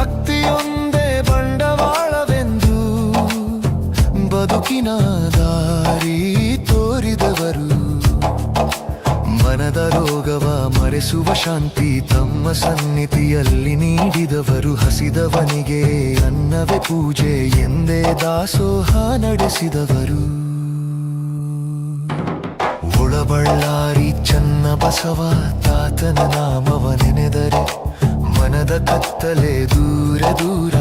ಭಕ್ತಿಯೊಂದೇ ಬಂಡವಾಳವೆಂದು ಬದುಕಿನ ದಾರಿ ತೋರಿದವರು. ಮನದ ರೋಗವ ಮರೆಸುವ ಶಾಂತಿ ತಮ್ಮ ಸನ್ನಿಧಿಯಲ್ಲಿ ನೀಡಿದವರು. ಹಸಿದವನಿಗೆ ಅನ್ನವೇ ಪೂಜೆ, ಎಂದೇ ದಾಸೋಹ ನಡೆಸಿದವರು. ಒಳಬಳ್ಳಾರಿ ಚನ್ನ ಬಸವ ತಾತನ ನಾಮವ ನೆನೆದರೆ ಮನದ ಕತ್ತಲೆ ದೂರ ದೂರ.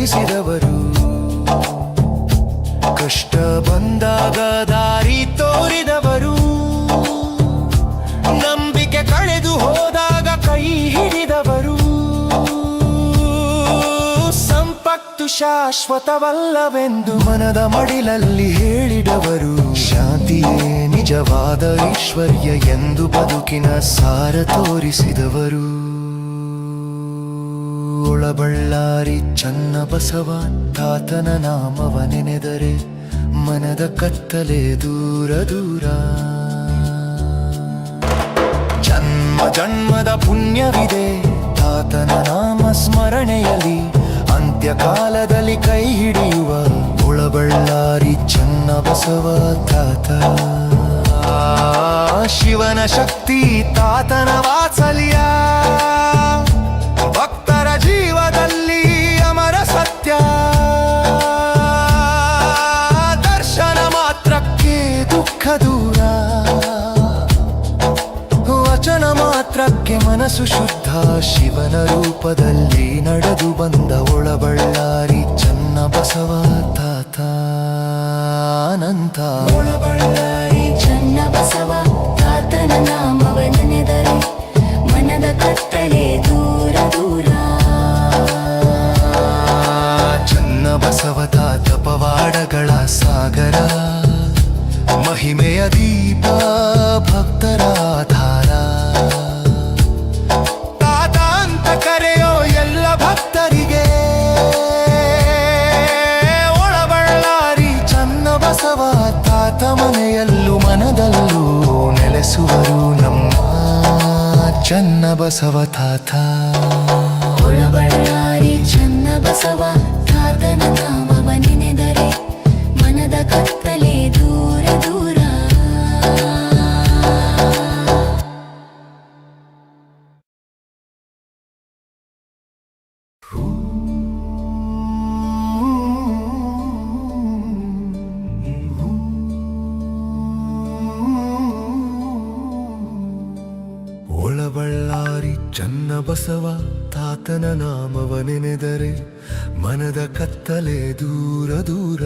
ಬೋಧಿಸಿದವರು ಕಷ್ಟ ಬಂದಾಗ ದಾರಿ ತೋರಿದವರು. ನಂಬಿಕೆ ಕಳೆದು ಹೋದಾಗ ಕೈ ಹಿಡಿದವರು. ಸಂಪತ್ತು ಶಾಶ್ವತವಲ್ಲವೆಂದು ಮನದ ಮಡಿಲಲ್ಲಿ ಹೇಳಿದವರು. ಶಾಂತಿಯೇ ನಿಜವಾದ ಐಶ್ವರ್ಯ ಎಂದು ಬದುಕಿನ ಸಾರ ತೋರಿಸಿದವರು. ಒಳಬಳ್ಳಾರಿ ಚನ್ನ ಬಸವ ತಾತನ ನಾಮವ ನೆನೆದರೆ ಮನದ ಕತ್ತಲೆ ದೂರ ದೂರ. ಜನ್ಮ ಜನ್ಮದ ಪುಣ್ಯವಿದೆ ತಾತನ ನಾಮ ಸ್ಮರಣೆಯಲ್ಲಿ ಅಂತ್ಯಕಾಲದಲ್ಲಿ ಕೈ ಹಿಡಿಯುವ ಒಳಬಳ್ಳಾರಿ ಚನ್ನ ಬಸವ ತಾತ. ಶಿವನ ಶಕ್ತಿ ತಾತನ ವಾತ್ಸಲ್ಯ. ಮನಸ್ಸು ಶುದ್ಧ ಶಿವನ ರೂಪದಲ್ಲಿ ನಡೆದು ಬಂದ ಒಳಬಳ್ಳಾರಿ ಚನ್ನ ಬಸವ ತಾತ ಅನಂತ ತಾತ ಒಳಬಳ್ಳಾರಿ ಚನ್ನ ಬಸವ ತಾತನ ನಾಮವ ನೆನೆದರೆ ಮನದ ಕತ್ತಲೆ ಕತ್ತಲೆ ದೂರ ದೂರ.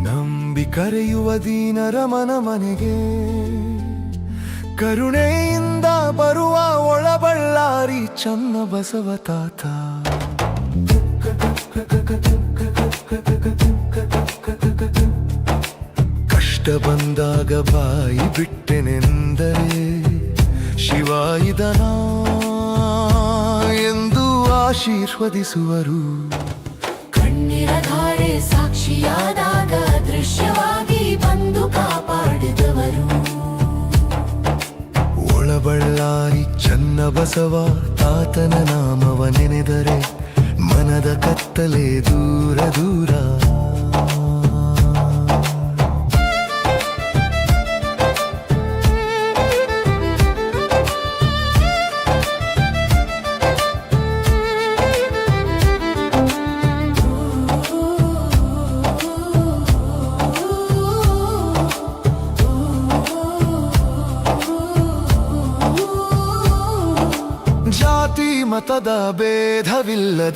ನಂಬಿ ಕರೆಯುವ ದೀನರ ಮನ ಮನೆಗೆ. ಕರುಣೆಯಿಂದ ಬರುವ ಒಳಬಳ್ಳಾರಿ ಚನ್ನ ಬಸವ ತಾತ. ಕಷ್ಟ ಬಂದಾಗ ಬಾಯಿ ಬಿಟ್ಟೆನೆಂದರೆ ಶಿವ ಇದನ. ಎಂದು ಆಶೀರ್ವದಿಸುವರು. ಕಣ್ಣೀರ ಧಾರೆ ಸಾಕ್ಷಿಯಾದಾಗ ದೃಶ್ಯವಾಗಿ ಬಂದು ಕಾಪಾಡಿದವರು. ಒಳಬಳ್ಳಾರಿ ಚನ್ನ ಬಸವ ತಾತನ ನಾಮವ ನೆನೆದರೆ ಮನದ ಕತ್ತಲೆ ದೂರ ದೂರ.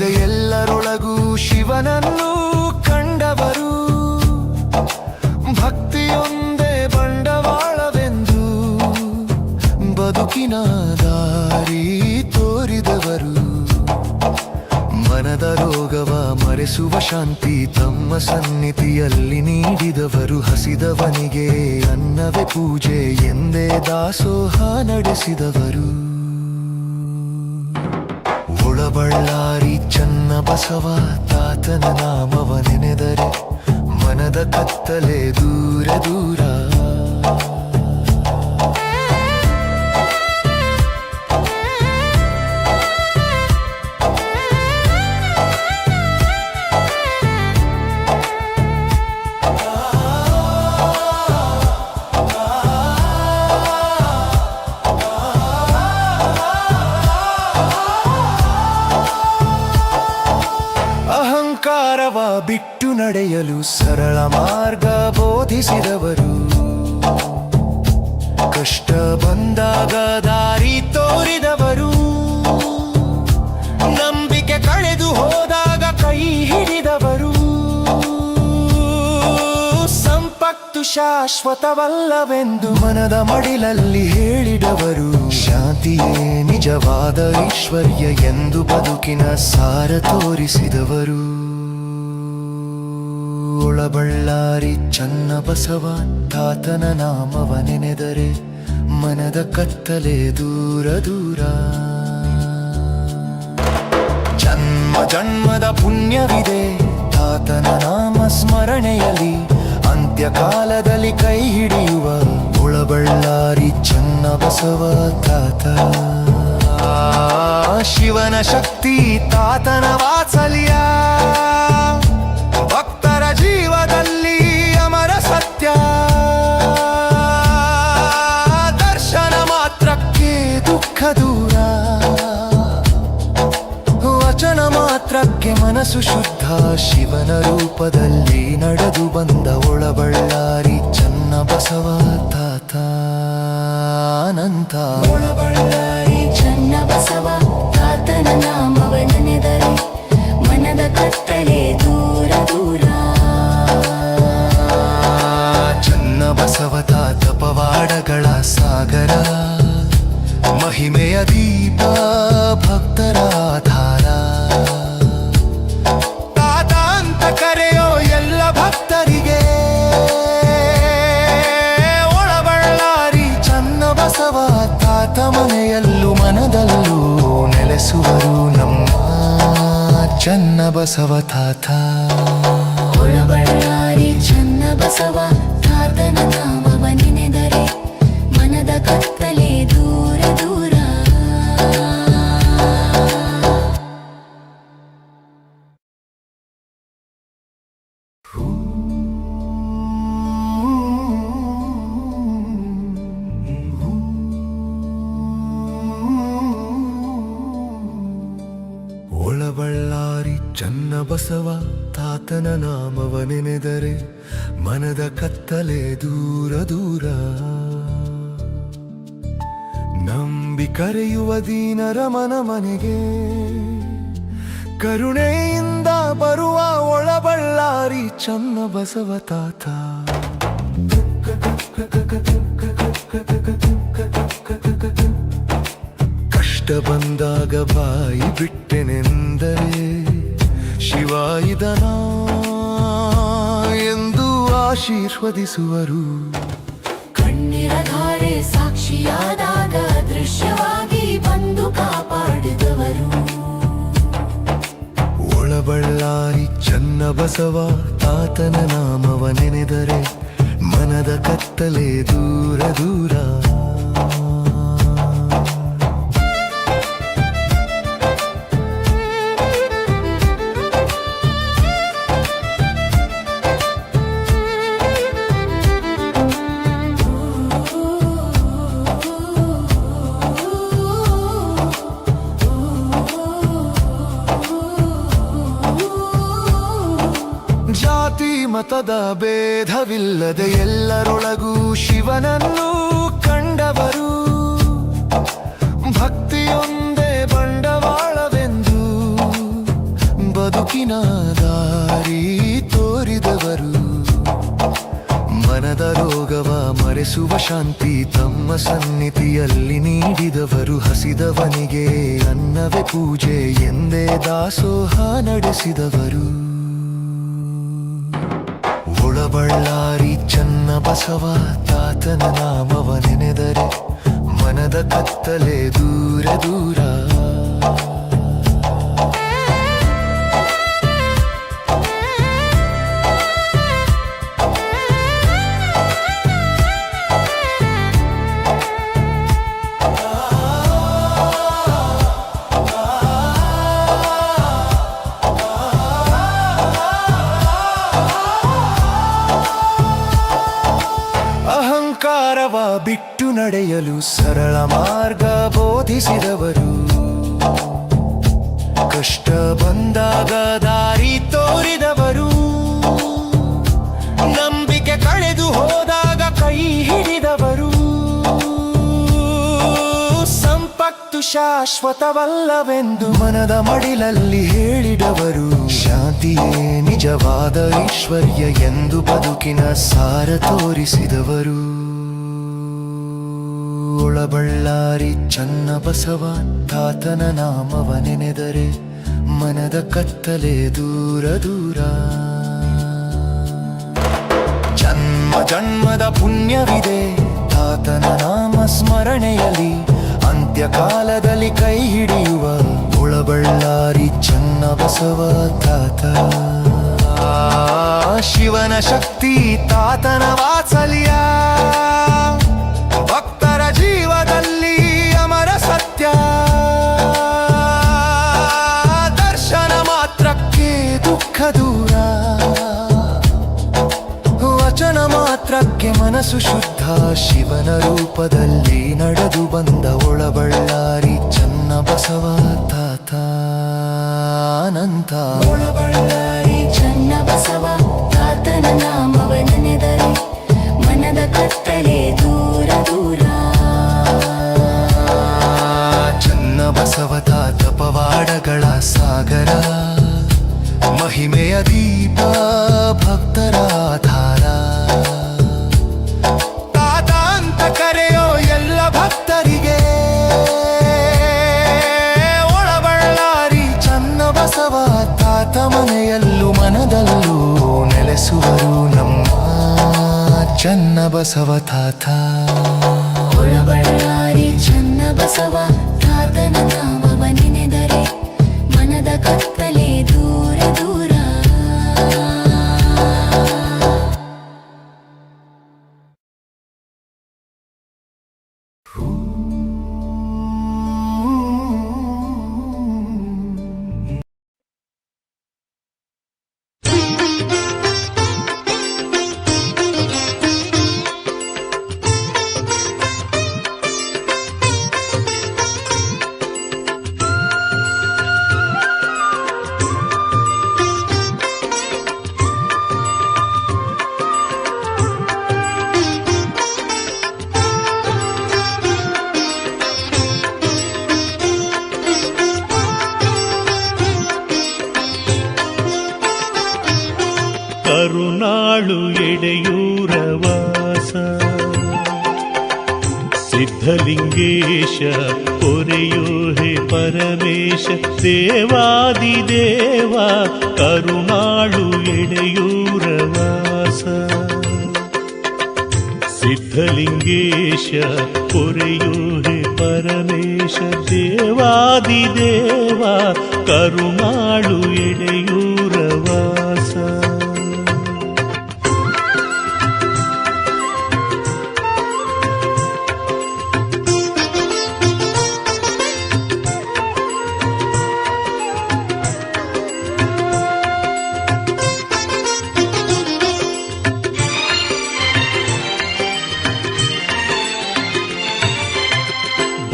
ಎಲ್ಲರೊಳಗೂ ಶಿವನನ್ನು ಕಂಡವರು. ಭಕ್ತಿಯೊಂದೇ ಬಂಡವಾಳವೆಂದು ಬದುಕಿನ ದಾರಿ ತೋರಿದವರು. ಮನದ ರೋಗವ ಮರೆಸುವ ಶಾಂತಿ ತಮ್ಮ ಸನ್ನಿಧಿಯಲ್ಲಿ ನೀಡಿದವರು. ಹಸಿದವನಿಗೆ ಅನ್ನವೇ ಪೂಜೆ ಎಂದೇ ದಾಸೋಹ ನಡೆಸಿದವರು. ಒಳಬಳ್ಳಾರಿ ಚನ್ನ ಬಸವ ತಾತನ ನಾಮವ ನೆನೆದರೆ ಮನದ ಕತ್ತಲೆ ದೂರ ದೂರ. ಬಿಟ್ಟು ನಡೆಯಲು ಸರಳ ಮಾರ್ಗ ಬೋಧಿಸಿದವರು. ಕಷ್ಟ ಬಂದಾಗ ದಾರಿ ತೋರಿದವರು. ನಂಬಿಕೆ ಕಳೆದು ಹೋದಾಗ ಕೈ ಹಿಡಿದವರು. ಸಂಪತ್ತು ಶಾಶ್ವತವಲ್ಲವೆಂದು ಮನದ ಮಡಿಲಲ್ಲಿ ಹೇಳಿದವರು. ಶಾಂತಿಯೇ ನಿಜವಾದ ಐಶ್ವರ್ಯ ಎಂದು ಬದುಕಿನ ಸಾರ ತೋರಿಸಿದವರು. ಒಳಬಳ್ಳಾರಿ ಚನ್ನ ಬಸವ ತಾತನ ನಾಮವ ನೆನೆದರೆ ಮನದ ಕತ್ತಲೆ ದೂರ ದೂರ. ಜನ್ಮ ಜನ್ಮದ ಪುಣ್ಯವಿದೆ ತಾತನ ನಾಮ ಸ್ಮರಣೆಯಲ್ಲಿ ಅಂತ್ಯಕಾಲದಲ್ಲಿ ಕೈ ಹಿಡಿಯುವ ಒಳಬಳ್ಳಾರಿ ಚನ್ನ ಬಸವ ತಾತ. ಶಿವನ ಶಕ್ತಿ ತಾತನ ವಾತ್ಸಲ್ಯ. ಮನಸ್ಸು ಶುದ್ಧ ಶಿವನ ರೂಪದಲ್ಲಿ ನಡೆದು ಬಂದ ಒಳಬಳ್ಳಾರಿ ಚನ್ನ ಬಸವ ತಾತ ಅನಂತ ಒಳಬಳ್ಳಾರಿ ಚನ್ನ ಬಸವ ತಾತನ ನಾಮವ ನೆನೆದರೆ ಮನದ ಕತ್ತಲೆ ದೂರ ದೂರ. ಚನ್ನ ಬಸವ ತಾತ ಪವಾಡಗಳ ಸಾಗರ ಮಹಿಮೆಯ ದೀಪ ಭಕ್ತರ ಚನ್ನ ಬಸವ ತಾತ ಒಳಬಳ್ಳಾರಿ ಚನ್ನ ಬಸವ ತಾತನ ಬಸವ ತಾತನ ನಾಮವ ನೆನೆದರೆ ಮನದ ಕತ್ತಲೆ ದೂರ ದೂರ. ನಂಬಿ ಕರೆಯುವ ದೀನರ ಮನ ಮನೆಗೆ ಕರುಣೆಯಿಂದ ಬರುವ ಒಳಬಳ್ಳಾರಿ ಚನ್ನ ಬಸವ ತಾತ. ಕಷ್ಟ ಬಂದಾಗ ಬಾಯಿ ಬಿಟ್ಟೆನೆಂದರೆ ಶಿವ ಇದನ ಎಂದು ಆಶೀರ್ವದಿಸುವರು. ಕಣ್ಣೀರ ಧಾರೆ ಸಾಕ್ಷಿಯಾದಾಗ ದೃಶ್ಯವಾಗಿ ಬಂದು ಕಾಪಾಡಿದವರು. ಒಳಬಳ್ಳಾರಿ ಚನ್ನ ಬಸವ ತಾತನ ನಾಮವ ನೆನೆದರೆ ಮನದ ಕತ್ತಲೆ ದೂರ ದೂರ ಭೇದವಿಲ್ಲದೆ ಎಲ್ಲರೊಳಗೂ ಶಿವನನ್ನು ಕಂಡವರು. ಭಕ್ತಿಯೊಂದೇ ಬಂಡವಾಳವೆಂದು ಬದುಕಿನ ದಾರಿ ತೋರಿದವರು. ಮನದ ರೋಗವ ಮರೆಸುವ ಶಾಂತಿ ತಮ್ಮ ಸನ್ನಿಧಿಯಲ್ಲಿ ನೀಡಿದವರು. ಹಸಿದವನಿಗೆ ಅನ್ನವೇ ಪೂಜೆ ಎಂದೇ ದಾಸೋಹ ನಡೆಸಿದವರು. ಒಳಬಳ್ಳಾರಿ ಚನ್ನ ಬಸವ ತಾತನ ನಾಮವ ನೆನೆದರೆ ಮನದ ಕತ್ತಲೆ ದೂರ ದೂರ. ನಡೆಯಲು ಸರಳ ಮಾರ್ಗ ಬೋಧಿಸಿದವರು. ಕಷ್ಟ ಬಂದಾಗ ದಾರಿ ತೋರಿದವರು. ನಂಬಿಕೆ ಕಳೆದು ಹೋದಾಗ ಕೈ ಹಿಡಿದವರು. ಸಂಪತ್ತು ಶಾಶ್ವತವಲ್ಲವೆಂದು ಮನದ ಮಡಿಲಲ್ಲಿ ಹೇಳಿದವರು. ಶಾಂತಿಯೇ ನಿಜವಾದ ಐಶ್ವರ್ಯ ಎಂದು ಬದುಕಿನ ಸಾರ ತೋರಿಸಿದವರು. ಒಳಬಳ್ಳಾರಿ ಚನ್ನ ಬಸವ ತಾತನ ನಾಮವ ನೆನೆದರೆ ಮನದ ಕತ್ತಲೆ ದೂರ ದೂರ. ಜನ್ಮ ಜನ್ಮದ ಪುಣ್ಯವಿದೆ ತಾತನ ನಾಮ ಸ್ಮರಣೆಯಲ್ಲಿ ಅಂತ್ಯಕಾಲದಲ್ಲಿ ಕೈ ಹಿಡಿಯುವ ಒಳಬಳ್ಳಾರಿ ಚನ್ನ ಬಸವ ತಾತ. ಶಿವನ ಶಕ್ತಿ ತಾತನ ವಾತ್ಸಲ್ಯ. ದೂರ. ವಚನ ಮಾತ್ರಕ್ಕೆ ಮನಸ್ಸು ಶುದ್ಧ ಶಿವನ ರೂಪದಲ್ಲಿ ನಡೆದು ಬಂದ ಒಳಬಳ್ಳಾರಿ ಚನ್ನ ಬಸವ ತಾತ ಅನಂತ ಒಳಬಳ್ಳಾರಿ ಚನ್ನ ಬಸವ ತಾತನ ನಾಮವ ನೆನೆದರೆ ಮನದ ಕತ್ತಲೆ ದೂರ ದೂರ. ಚನ್ನ ಬಸವ ತಾತ ಪವಾಡಗಳ ಸಾಗರ. ಮಹಿಮೆಯ ದೀಪ, ಭಕ್ತರ ಆಧಾರ. ತಾತ ಅಂತ ಕರೆಯೋ ಎಲ್ಲ ಭಕ್ತರಿಗೆ, ಒಳಬಳ್ಳಾರಿ ಚನ್ನ ಬಸವ ತಾತ ಮನೆಯಲ್ಲೂ ಮನದಲ್ಲೂ ನೆಲೆಸುವರು ನಮ್ಮ ಚನ್ನ ಬಸವ ತಾತ. ಒಳಬಳ್ಳಾರಿ ಚನ್ನ ಬಸವ ತಾತನ ನಾಮವ ಪರಮೇಶ ದೇವಾದಿದೇವ ಕರುಣಾಳು ಎಡೆಯೂರವಾಸ ಸಿದ್ಧಲಿಂಗೇಶ ಪೊರೆಯೋ ಹೇ ಪರಮೇಶ ದೇವಾದಿ ದೇವ ಕರುಣಾಳು ವಾಸ.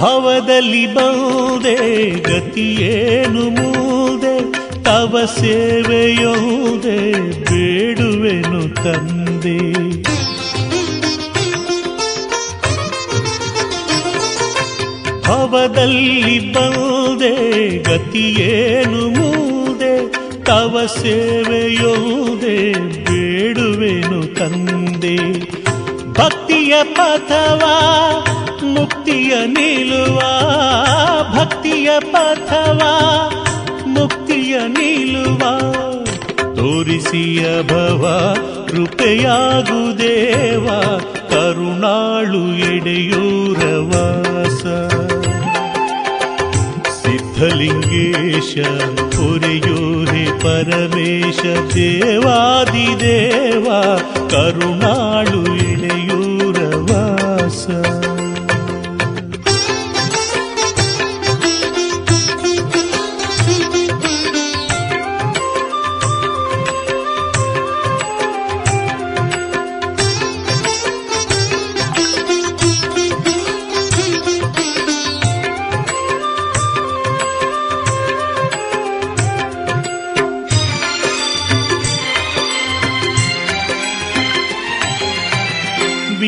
ಭವದಲ್ಲಿ ಬಂದೆ ಗತಿಯೇನು ಮೂದೆ, ತವ ಸೇವೆಯೋದೆ ಬೇಡುವೆನು ತಂದೆ. ಭವದಲ್ಲಿ ಬಂದೆ ಗತಿಯೇನು ಮೂದೆ, ತವ ಸೇವೆಯೋದೆ ಬೇಡುವೆನು ತಂದೆ. ಭಕ್ತಿಯ ಪಥವಾ ಮುಕ್ತಿಯ ನಿಲುವ, ಭಕ್ತಿಯ ಪಥವ, ಮುಕ್ತಿಯ ನಿಲುವ. ತೋರಿಸಿಯ ಭವ, ಕೃಪೆಯಾಗುದೇವ, ಕರುಣಾಳು ಎಡೆಯೂರವಾಸ. ಸಿದ್ಧಲಿಂಗೇಶ ಪುರೆಯೋರೆ ಪರಮೇಶ, ದೇವಾದಿದೇವ, ಕರುಣಾಳು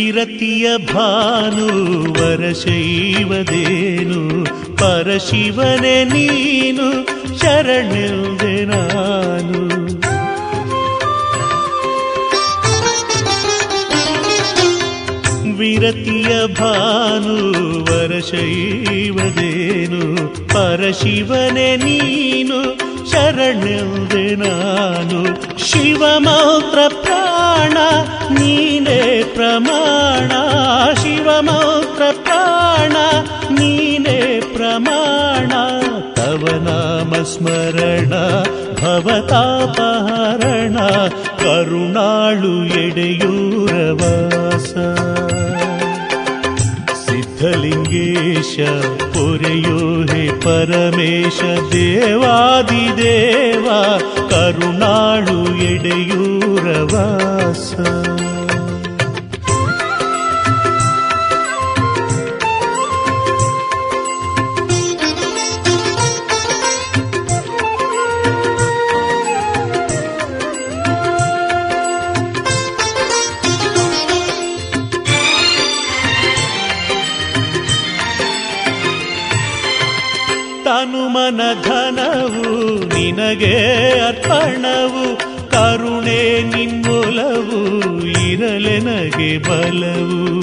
ವಿರತಿಯ ಭಾನು ವರಶೈವದೇನು ಪರಶಿವನೆ ನೀನು ಶರಣೆಲ್ದೆ ನಾನು. ವಿರತಿಯ ಭಾನು ವರಶೈವದೇನು ಪರಶಿವನೆ ನೀನು ಶರಣೆಲ್ದೆ ನಾನು ಶಿವ ಪ್ರಾಣ, ನೀನೇ ಪ್ರಮಾಣ. ಶಿವ ಮಾತ್ರ ಪ್ರಾಣ, ನೀನೇ ಪ್ರಮಾಣ. ತವ ನಾಮ ಸ್ಮರಣ, ಭವತಾಪಹರಣ, ಕರುಣಾಳು ಎಡೆಯೂರ लिङ्गेश पुरयो हे परमेश देवादिदेवा परमेशदेवादिदेवा करुणाडुयेडयूरवास ನಿನಗೆ ಅರ್ಪಣವು, ಕರುಣೆ ನಿನ್ನೊಲವು ಇರಲೆನಗೆ ಬಲವು.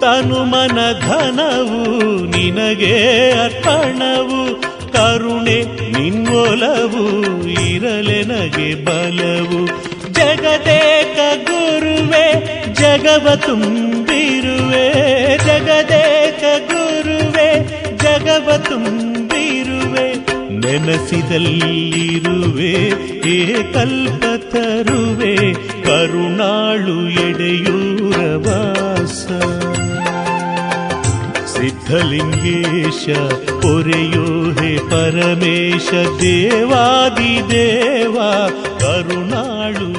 ತನು ಮನ ಧನವು ನಿನಗೆ ಅರ್ಪಣವು, ಕರುಣೆ ನಿನ್ನೊಲವು ಇರಲೆನಗೆ ಬಲವು. ಜಗದೇಕ ಗುರುವೆ, ಜಗವ ತುಂಬಿರುವೆ. ನೆನಸಿದಲ್ಲಿರುವೆ ಏ ಕಲ್ಪ ತರುವೆ ಕರುಣಾಳು ಎಡೆಯೂರ ಸಿದ್ಧಲಿಂಗೇಶ ಪೊರೆಯೋ ಹೇ ಪರಮೇಶ ದೇವಾದಿದೇವ ಕರುಣಾಳು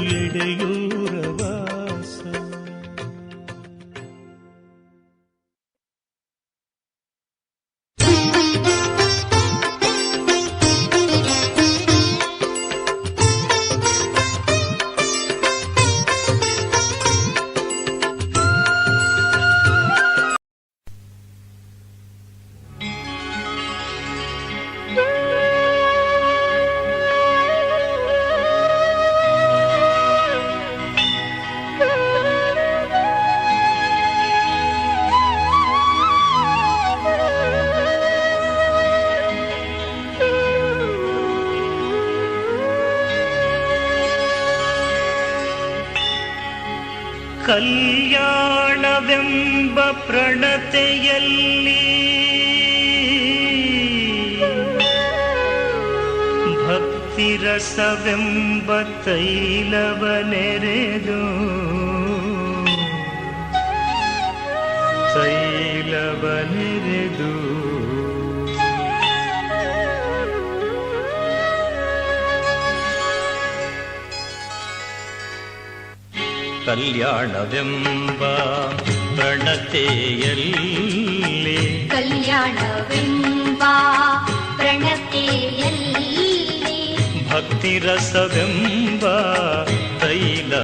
ಕಲ್ಯಾಣವೆಂಬ ಪ್ರಣತೆಯಲ್ಲಿ ಭಕ್ತಿರಸವೆಂಬ ತೈಲವ ನೆರೆದು ಕಲ್ಯಾಣವೆಂಬ ಪ್ರಣತೆಯಲ್ಲಿ ಕಲ್ಯಾಣವೆಂಬ ಪ್ರಣತೆಯಲ್ಲಿ ಭಕ್ತಿರಸವೆಂಬ